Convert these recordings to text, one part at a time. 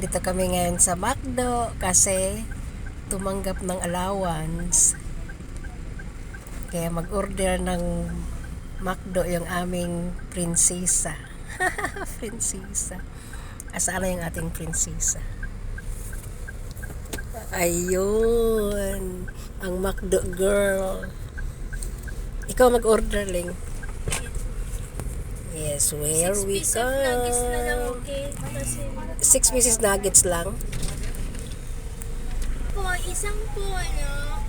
nandito kami ngayon sa McDo kasi tumanggap ng allowance. Kaya mag-order ng McDo yung aming prinsesa. prinsesa. Asaan na yung ating prinsesa? Ayun. Ang McDo girl. Ikaw mag-order, Ling. Yes, where Six we of nuggets na lang, go. okay? Kasi Six pieces nuggets lang. po, isang po, ano,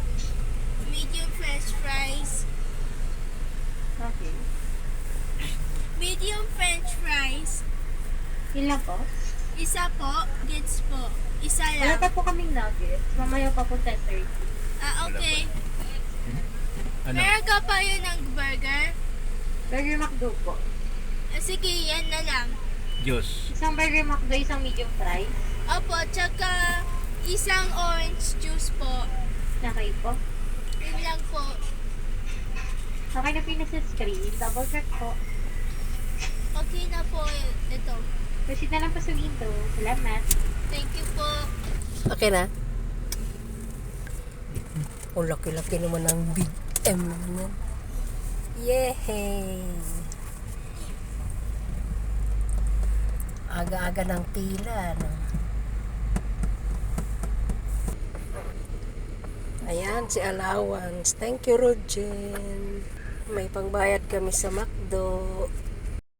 medium french fries. Okay. Medium french fries. Ilan po? Isa po, gets po. Isa Wala lang. pa po kaming nuggets. Mamaya pa po 10.30. Ah, okay. Ano? Meron ka pa yun ng burger? Burger McDo po. Sige, yan na lang. Juice. Isang Burger McDo, isang medium fries. Opo, tsaka isang orange juice po. Okay po. Yun lang po. Okay na pinas sa screen. Double check po. Okay na po ito. Proceed na lang po sa window. Salamat. Thank you po. Okay na? O, laki-laki naman ang big M naman. Yehey! Aga-aga ng pila, no? Ayan, si allowance. Thank you, Rogen. May pangbayad kami sa McDo.